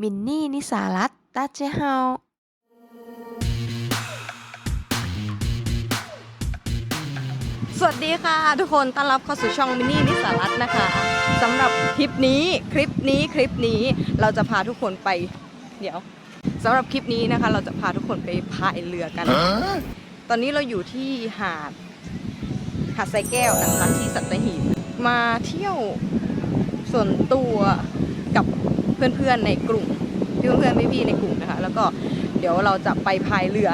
มินนี่ นิสารัตน์ตาเจเฮาสวัสดีค่ะ ทุกคนต้อนรับเข้าสู่ช่องมินนี่ นิสารัตน์นะคะสำหรับคลิปนี้คลิปนี้คลิปนี้เราจะพาทุกคนไป เดี๋ยวสำหรับคลิปนี้นะคะ เราจะพาทุกคนไปพายเรือกัน ตอนนี้เราอยู่ที่หาดหาดไซแก้วนะคะที่สัตหีบมาเที่ยวส่วนตัวกับ เพื่อนๆในกลุ่มเพื่อนๆพี่ๆในกลุ่มนะคะ แล้วก็เดี๋ยวเราจะไปพายเรือ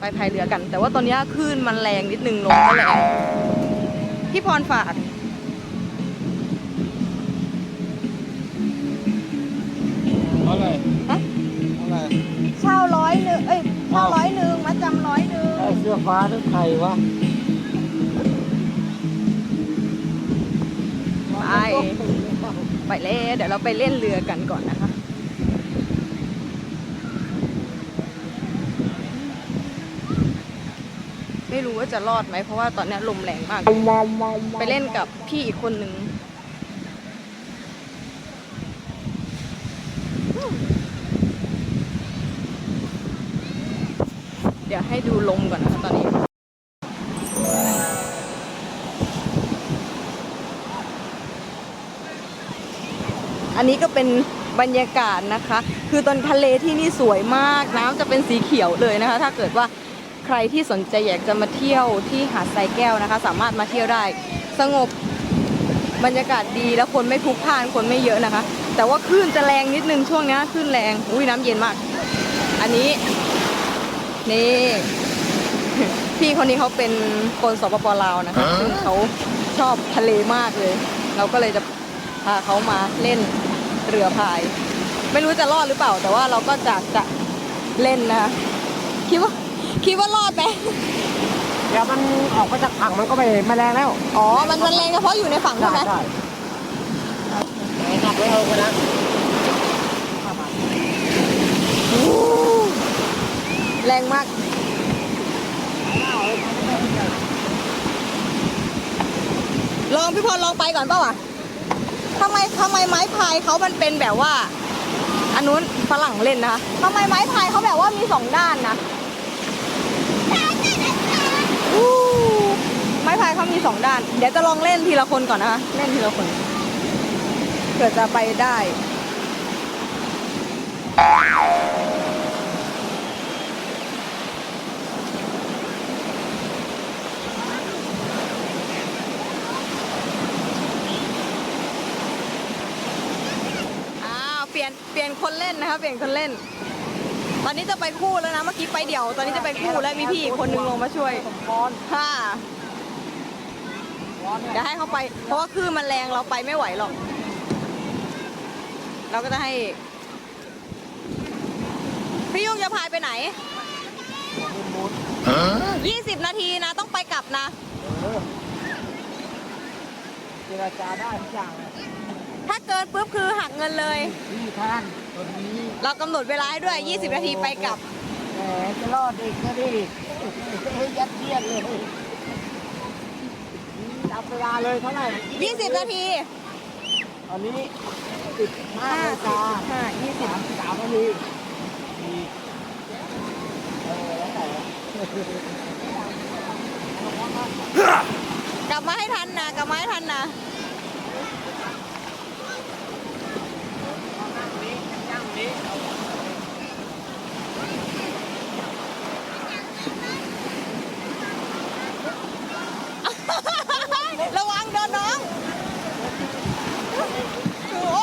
ไปพายเรือกัน แต่ว่าตอนนี้คลื่นมันแรงนิดนึงลมก็แรงพี่พรฝากเท่าไหร่ฮะเท่าไหร่เช่าร้อยหนึ่งเอ้ยเช่าร้อยหนึ่งมาจำร้อยหนึ่งไอ้เสื้อฟ้าหรือใครวะไป ไปเล่เดี๋ยวเราไปเล่นเรือกันก่อนนะคะ ไม่รู้ว่าจะรอดไหมเพราะว่าตอนนี้ลมแรงมาก ไปเล่นกับพี่อีกคนนึงเดี๋ยวให้ดูลมก่อนนะคะตอนนี้ อันนี้ก็เป็นบรรยากาศนะคะ คือตอนทะเลที่นี่สวยมาก น้ำจะเป็นสีเขียวเลยนะคะ ถ้าเกิดว่าใครที่สนใจอยากจะมาเที่ยวที่หาดทรายแก้วนะคะ สามารถมาเที่ยวได้ สงบบรรยากาศดีแล้วคนไม่พลุกพล่านคนไม่เยอะนะคะ แต่ว่าคลื่นจะแรงนิดนึงช่วงนี้คลื่นแรงอุ้ยน้ำเย็นมาก อันนี้นี่พี่คนนี้เขาเป็นคนสปปลาวนะคะซึ่งเขาชอบทะเลมากเลย เราก็เลยจะ พาเขามาเล่นเรือพาย ไม่รู้จะรอดหรือเปล่า แต่ว่าเราก็จะจะเล่นนะคะคิดว่าคิดว่ารอดไหมเดี๋ยวมันออกมาจากถังมันก็ไม่ไม่แรงแล้วอ๋อ มันมันแรงเฉพาะอยู่ในฝั่งใช่ไหมได้ขับไว้เอาไปนะแรงมากลองพี่พรลองไปก่อนเปล่าอะ ทำไมทำไมไม้พายเขามันเป็นแบบว่า อันนู้นฝรั่งเล่นนะคะทำไมไม้พายเขาแบบว่ามีสองด้านนะไม้พายเขามีสองด้าน เดี๋ยวจะลองเล่นทีละคนก่อนนะคะเล่นทีละคนเผื่อจะไปได้ อ้าว เปลี่ยนเปลี่ยนคนเล่นนะคะเปลี่ยนคนเล่น ตอนนี้จะไปคู่แล้วนะเมื่อกี้ไปเดี่ยว ตอนนี้จะไปคู่แล้วมีพี่อีกคนนึงลงมาช่วยคอนค่ะคอนเนี่ยเดี๋ยวให้เขาไป เพราะว่าคลื่นมันแรงเราไปไม่ไหวหรอก เราก็จะให้ พี่ยุ่งจะพายไปไหนหมุน20นาทีนะต้องไปกลับนะ ๆเออเจรจาได้ทุกอย่างเลยถ้าเกินปุ๊บคือหักเงินเลย พี่ท่านตัวนี้เรากำหนดเวลาให้ด้วย 20 นาทีไปกลับ แหมจะรอดเด็กนะดิเฮ้ยยัดเยียดเลยจับเวลาเลยเท่าไหร่20 นาที ตอนนี้สิบห้านาฬิกาห้ายี่สิบ สามสามนาทีมีเออแล้วแต่ กลับมาให้ทัน นะกลับมาให้ทันนะระวังโดนน้องโอ้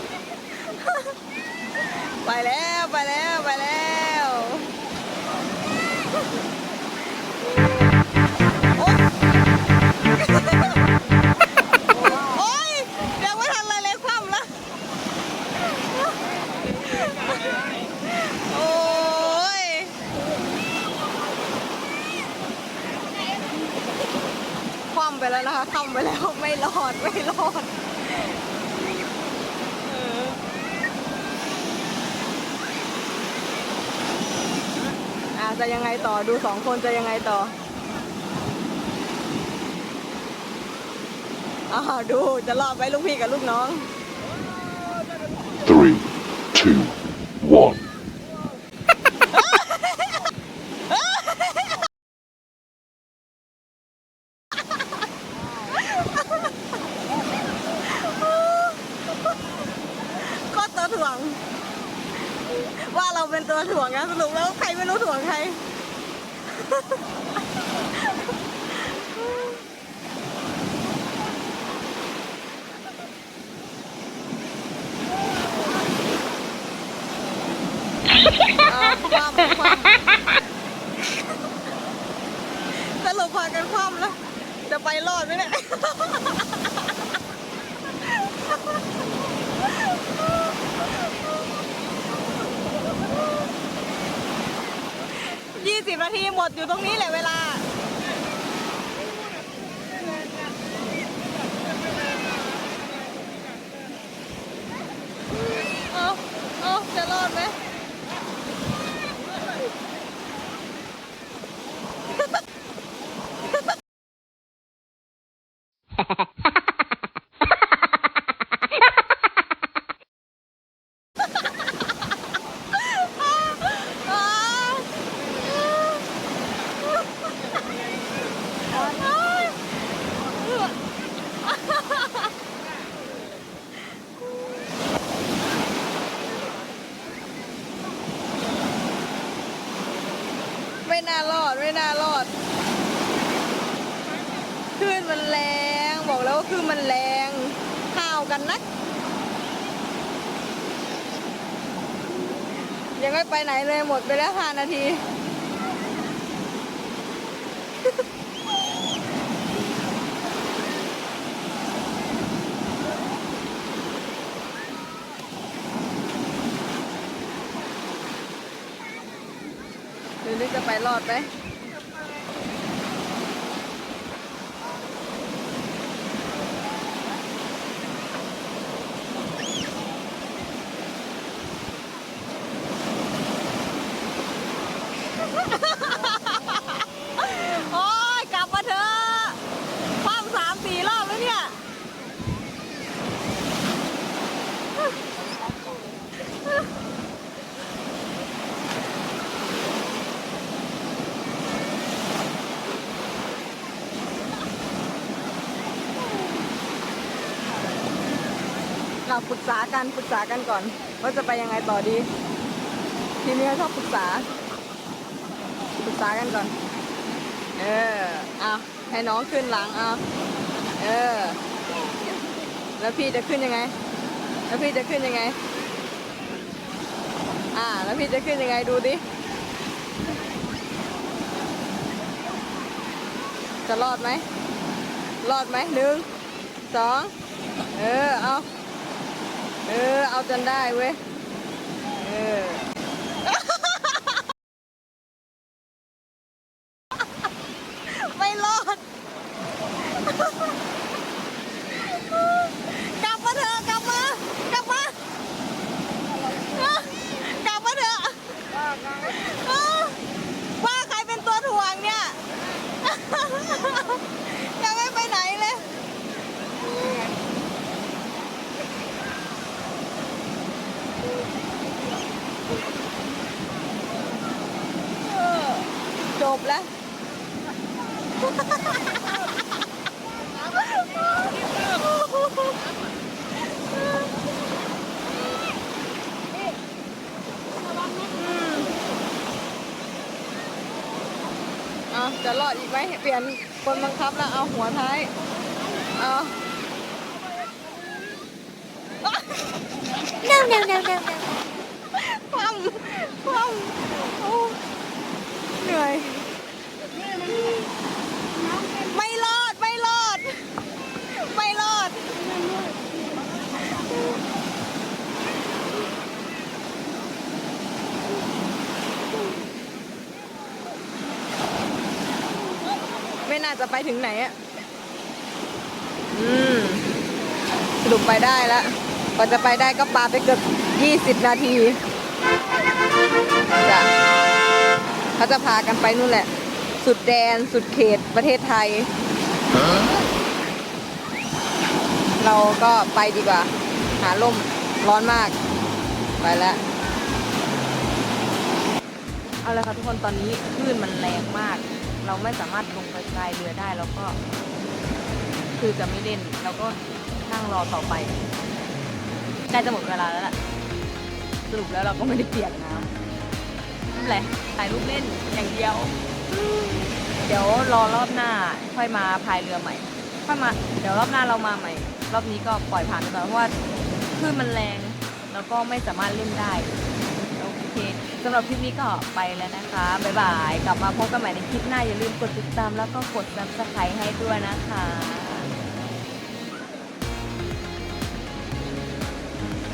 ย ไปแล้วไปแล้วไปแล้วโอ๊ยโอ๊ยยังไม่ทันอะไรเลยคว่ำแล้วโอ๊ยคว่ำไปแล้วนะคะคว่ำไปแล้วไม่รอดไม่รอด อจะยังไงต่อดูสองคนจะยังไงต่ออ้าดูจะรอบไปลูกพี่กับลูกน้อง three two one ความความสรุปพากันคว่ำแล้ว จะไปรอดไหมเนี่ยยี่สิบนาทีหมดอยู่ตรงนี้แหละเวลาเอาจะรอดไหม ไม่น่ารอด ไม่น่ารอดคลื่นมันแรง บอกแล้วว่าคลื่น มันแรงห้าวกันนัก ยังไม่ไปไหนเลยหมดไปแล้วห้านาที หรือนี่จะไปรอดไหมโอ้ยกลับมาเถอะคว่ำสามสี่รอบแล้วเนี่ย เราปรึกษากันปรึกษากันก่อน ว่าจะไปยังไงต่อดี ทีนี้ชอบปรึกษาปรึกษากันก่อน เออเอาให้น้องขึ้นหลังเอาเออ แล้วพี่จะขึ้นยังไง แล้วพี่จะขึ้นยังไง อ่า แล้วพี่จะขึ้นยังไงดูดิจะรอดไหม รอดไหมหนึ่งสองเออ เอา เออ เอาจนได้เว้ย เออ ไม่รอด กลับมาเถอะกลับมา กลับมา กลับมาเถอะเออว่าใครเป็นตัวถ่วงเนี่ย ยังไม่ไปไหนเลย เออจ บแล้ว เอาจะรอดอีกไหมเปลี่ยนคนบังคับแล้วเอาหัวท้าย เอา no no no no no คว่ำคว่ำโอ้เหนื่อย ไม่รอด ไม่รอด ไม่รอด ไม่น่าจะไปถึงไหนอะอืมสรุปไปได้แล้วกว่าจะไปได้ก็ปาไปเกือบ 20 นาทีจ้ะเขาจะพากันไปนู่นแหละ สุดแดนสุดเขตประเทศไทย Huh? เราก็ไปดีกว่า หาล่มร้อนมาก ไปแล้วเอาเลยค่ะทุกคนตอนนี้คลื่นมันแรงมาก เราไม่สามารถลงไปพายเรือได้แล้วก็ คือจะไม่เล่นเราก็นั่งรอต่อไปใกล้จะหมดเวลาแล้วล่ะสรุปแล้วเราก็ไม่ได้เปียกน้ำไม่เป็นไรถ่ายรูปเล่นอย่างเดียว เดี๋ยวรอรอบหน้าค่อยมาพายเรือใหม่ ค่อยมา เดี๋ยวรอบหน้าเรามาใหม่ รอบนี้ก็ปล่อยผ่านไปก่อนเพราะว่าคลื่นมันแรงแล้วก็ไม่สามารถเล่นได้โอเคสำหรับคลิปนี้ก็ไปแล้วนะคะบ๊ายบายกลับมาพบกันใหม่ในคลิปหน้าอย่าลืมกดติดตามแล้วก็กด subscribe ให้ด้วยนะคะ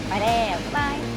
ไปแล้วบ๊ายบาย